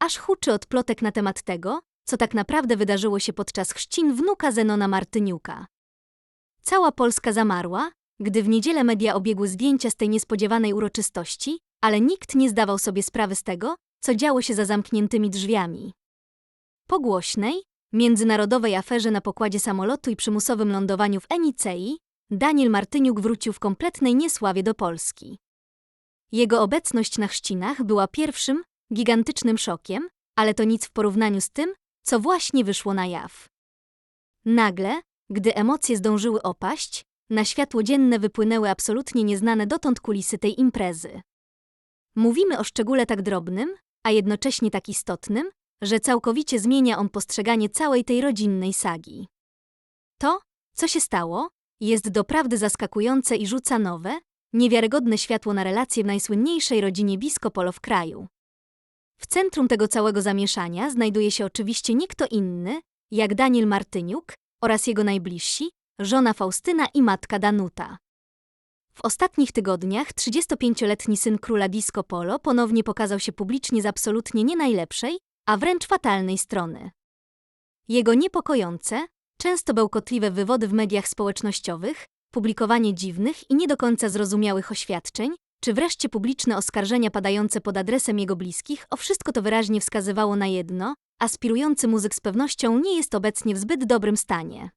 aż huczy od plotek na temat tego, co tak naprawdę wydarzyło się podczas chrzcin wnuka Zenona Martyniuka. Cała Polska zamarła, gdy w niedzielę media obiegły zdjęcia z tej niespodziewanej uroczystości, ale nikt nie zdawał sobie sprawy z tego, co działo się za zamkniętymi drzwiami. Po głośnej, międzynarodowej aferze na pokładzie samolotu i przymusowym lądowaniu w Enicei, Daniel Martyniuk wrócił w kompletnej niesławie do Polski. Jego obecność na chrzcinach była pierwszym, gigantycznym szokiem, ale to nic w porównaniu z tym, co właśnie wyszło na jaw. Nagle, gdy emocje zdążyły opaść, na światło dzienne wypłynęły absolutnie nieznane dotąd kulisy tej imprezy. Mówimy o szczególe tak drobnym, a jednocześnie tak istotnym, że całkowicie zmienia on postrzeganie całej tej rodzinnej sagi. To, co się stało, jest doprawdy zaskakujące i rzuca nowe, niewiarygodne światło na relacje w najsłynniejszej rodzinie Biskopolo w kraju. W centrum tego całego zamieszania znajduje się oczywiście nie kto inny, jak Daniel Martyniuk oraz jego najbliżsi, żona Faustyna i matka Danuta. W ostatnich tygodniach 35-letni syn króla Disco Polo ponownie pokazał się publicznie z absolutnie nie najlepszej, a wręcz fatalnej strony. Jego niepokojące, często bełkotliwe wywody w mediach społecznościowych, publikowanie dziwnych i nie do końca zrozumiałych oświadczeń, czy wreszcie publiczne oskarżenia padające pod adresem jego bliskich, o wszystko to wyraźnie wskazywało na jedno, aspirujący muzyk z pewnością nie jest obecnie w zbyt dobrym stanie.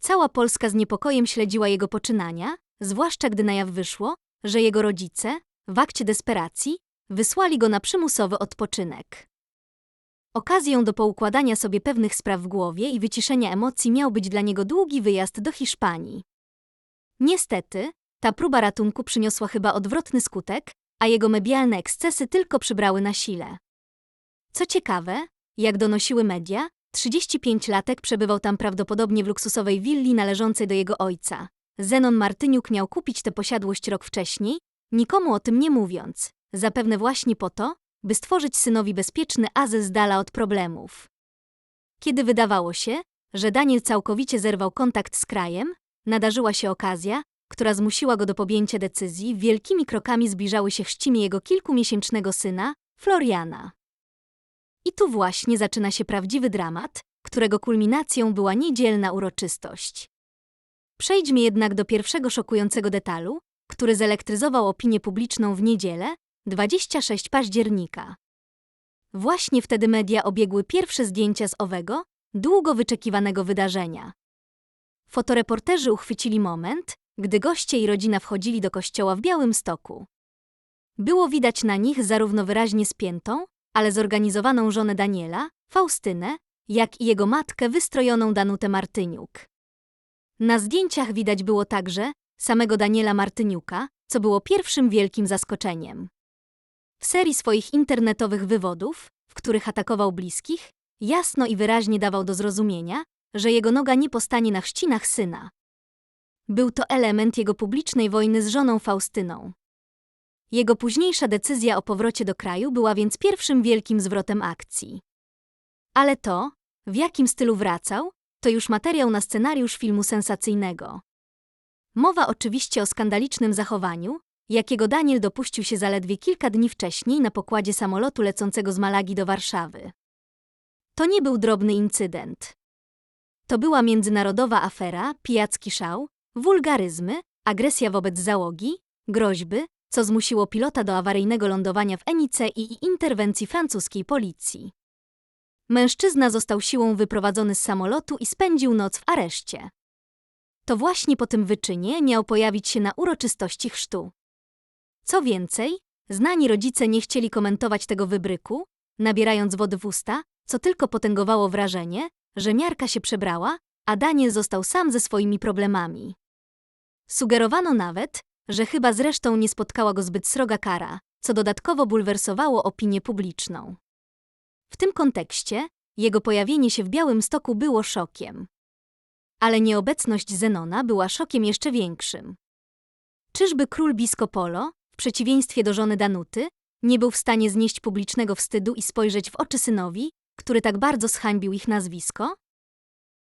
Cała Polska z niepokojem śledziła jego poczynania, zwłaszcza gdy na jaw wyszło, że jego rodzice, w akcie desperacji, wysłali go na przymusowy odpoczynek. Okazją do poukładania sobie pewnych spraw w głowie i wyciszenia emocji miał być dla niego długi wyjazd do Hiszpanii. Niestety, ta próba ratunku przyniosła chyba odwrotny skutek, a jego medialne ekscesy tylko przybrały na sile. Co ciekawe, jak donosiły media, 35-latek przebywał tam prawdopodobnie w luksusowej willi należącej do jego ojca. Zenon Martyniuk miał kupić tę posiadłość rok wcześniej, nikomu o tym nie mówiąc, zapewne właśnie po to, by stworzyć synowi bezpieczny azyl z dala od problemów. Kiedy wydawało się, że Daniel całkowicie zerwał kontakt z krajem, nadarzyła się okazja, która zmusiła go do podjęcia decyzji, wielkimi krokami zbliżały się chrzciny jego kilkumiesięcznego syna, Floriana. I tu właśnie zaczyna się prawdziwy dramat, którego kulminacją była niedzielna uroczystość. Przejdźmy jednak do pierwszego szokującego detalu, który zelektryzował opinię publiczną w niedzielę, 26 października. Właśnie wtedy media obiegły pierwsze zdjęcia z owego, długo wyczekiwanego wydarzenia. Fotoreporterzy uchwycili moment, gdy goście i rodzina wchodzili do kościoła w Białym Stoku. Było widać na nich zarówno wyraźnie spiętą, ale zorganizowaną żonę Daniela, Faustynę, jak i jego matkę wystrojoną Danutę Martyniuk. Na zdjęciach widać było także samego Daniela Martyniuka, co było pierwszym wielkim zaskoczeniem. W serii swoich internetowych wywodów, w których atakował bliskich, jasno i wyraźnie dawał do zrozumienia, że jego noga nie postanie na chrzcinach syna. Był to element jego publicznej wojny z żoną Faustyną. Jego późniejsza decyzja o powrocie do kraju była więc pierwszym wielkim zwrotem akcji. Ale to, w jakim stylu wracał, to już materiał na scenariusz filmu sensacyjnego. Mowa oczywiście o skandalicznym zachowaniu, jakiego Daniel dopuścił się zaledwie kilka dni wcześniej na pokładzie samolotu lecącego z Malagi do Warszawy. To nie był drobny incydent. To była międzynarodowa afera, pijacki szał, wulgaryzmy, agresja wobec załogi, groźby, co zmusiło pilota do awaryjnego lądowania w Enice i interwencji francuskiej policji. Mężczyzna został siłą wyprowadzony z samolotu i spędził noc w areszcie. To właśnie po tym wyczynie miał pojawić się na uroczystości chrztu. Co więcej, znani rodzice nie chcieli komentować tego wybryku, nabierając wody w usta, co tylko potęgowało wrażenie, że miarka się przebrała, a Daniel został sam ze swoimi problemami. Sugerowano nawet, że chyba zresztą nie spotkała go zbyt sroga kara, co dodatkowo bulwersowało opinię publiczną. W tym kontekście jego pojawienie się w Białym Stoku było szokiem. Ale nieobecność Zenona była szokiem jeszcze większym. Czyżby król Biskopolo, w przeciwieństwie do żony Danuty, nie był w stanie znieść publicznego wstydu i spojrzeć w oczy synowi, który tak bardzo zhańbił ich nazwisko?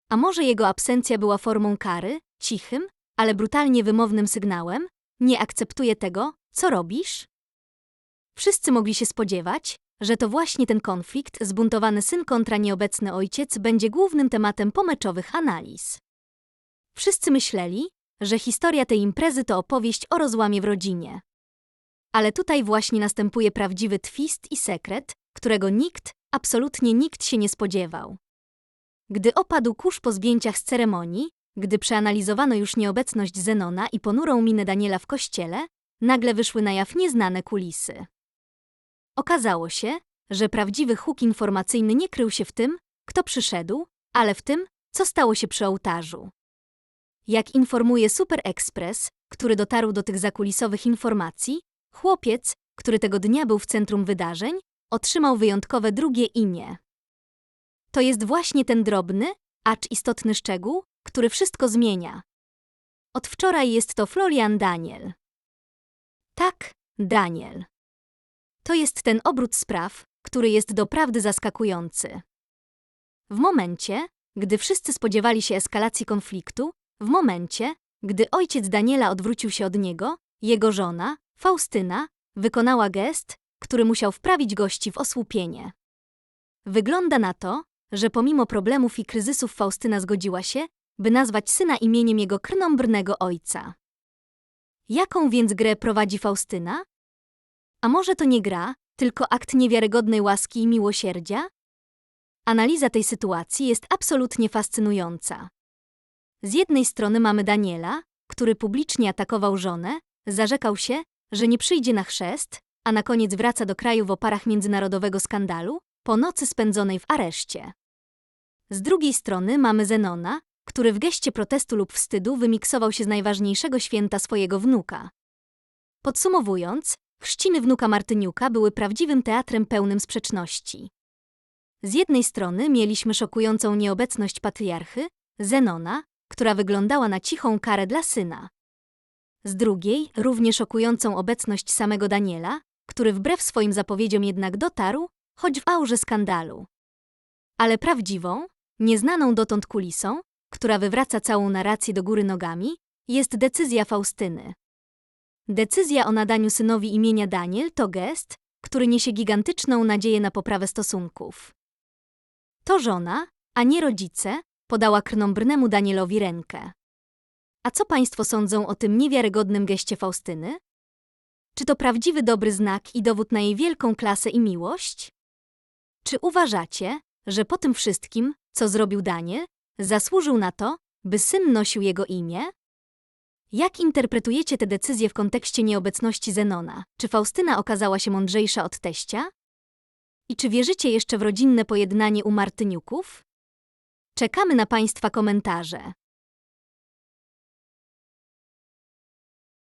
A może jego absencja była formą kary, cichym, ale brutalnie wymownym sygnałem, nie akceptuję tego, co robisz? Wszyscy mogli się spodziewać, że to właśnie ten konflikt, zbuntowany syn kontra nieobecny ojciec, będzie głównym tematem pomeczowych analiz. Wszyscy myśleli, że historia tej imprezy to opowieść o rozłamie w rodzinie. Ale tutaj właśnie następuje prawdziwy twist i sekret, którego nikt, absolutnie nikt się nie spodziewał. Gdy opadł kurz po zdjęciach z ceremonii, gdy przeanalizowano już nieobecność Zenona i ponurą minę Daniela w kościele, nagle wyszły na jaw nieznane kulisy. Okazało się, że prawdziwy huk informacyjny nie krył się w tym, kto przyszedł, ale w tym, co stało się przy ołtarzu. Jak informuje Super Express, który dotarł do tych zakulisowych informacji, chłopiec, który tego dnia był w centrum wydarzeń, otrzymał wyjątkowe drugie imię. To jest właśnie ten drobny, acz istotny szczegół, który wszystko zmienia. Od wczoraj jest to Florian Daniel. Tak, Daniel. To jest ten obrót spraw, który jest doprawdy zaskakujący. W momencie, gdy wszyscy spodziewali się eskalacji konfliktu, w momencie, gdy ojciec Daniela odwrócił się od niego, jego żona, Faustyna, wykonała gest, który musiał wprawić gości w osłupienie. Wygląda na to, że pomimo problemów i kryzysów Faustyna zgodziła się, by nazwać syna imieniem jego krnąbrnego ojca. Jaką więc grę prowadzi Faustyna? A może to nie gra, tylko akt niewiarygodnej łaski i miłosierdzia? Analiza tej sytuacji jest absolutnie fascynująca. Z jednej strony mamy Daniela, który publicznie atakował żonę, zarzekał się, że nie przyjdzie na chrzest, a na koniec wraca do kraju w oparach międzynarodowego skandalu, po nocy spędzonej w areszcie. Z drugiej strony mamy Zenona, który w geście protestu lub wstydu wymiksował się z najważniejszego święta swojego wnuka. Podsumowując, chrzciny wnuka Martyniuka były prawdziwym teatrem pełnym sprzeczności. Z jednej strony mieliśmy szokującą nieobecność patriarchy, Zenona, która wyglądała na cichą karę dla syna. Z drugiej, równie szokującą obecność samego Daniela, który wbrew swoim zapowiedziom jednak dotarł, choć w aurze skandalu. Ale prawdziwą, nieznaną dotąd kulisą, która wywraca całą narrację do góry nogami, jest decyzja Faustyny. Decyzja o nadaniu synowi imienia Daniel to gest, który niesie gigantyczną nadzieję na poprawę stosunków. To żona, a nie rodzice, podała krnąbrnemu Danielowi rękę. A co państwo sądzą o tym niewiarygodnym geście Faustyny? Czy to prawdziwy dobry znak i dowód na jej wielką klasę i miłość? Czy uważacie, że po tym wszystkim, co zrobił Daniel, zasłużył na to, by syn nosił jego imię? Jak interpretujecie te decyzje w kontekście nieobecności Zenona? Czy Faustyna okazała się mądrzejsza od teścia? I czy wierzycie jeszcze w rodzinne pojednanie u Martyniuków? Czekamy na Państwa komentarze.